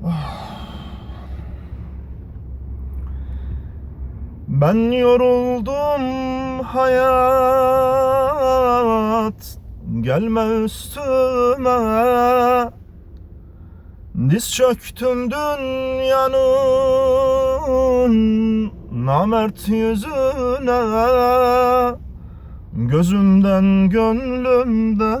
Ben yoruldum hayat Gelme üstüme. Diz çöktüm dünyanın Namert yüzüne. Gözümden gönlümden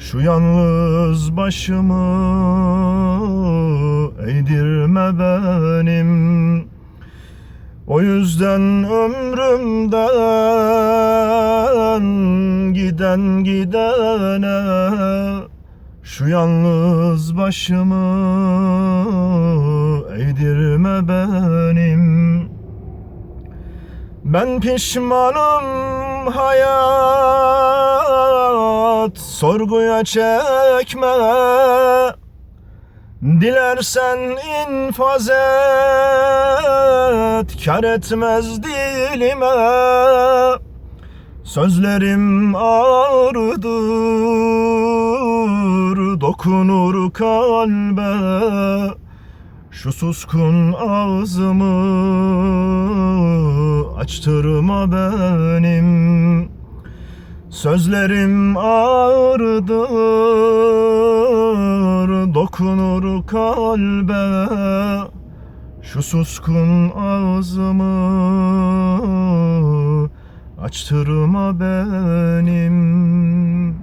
şu yalnız başımı eğdirme benim. O yüzden ömrümden giden gidene Şu yalnız başımı eğdirme benim. Ben pişmanım hayat Sorguya çekme. Dilersen infaz et Kar etmez dilime. Sözlerim ağrıdır Dokunur kalbe. Şu suskun ağzımı açtırma benim Sözlerim ağrıdır Dokunur kalbe. Şu suskun ağzımı açtırma benim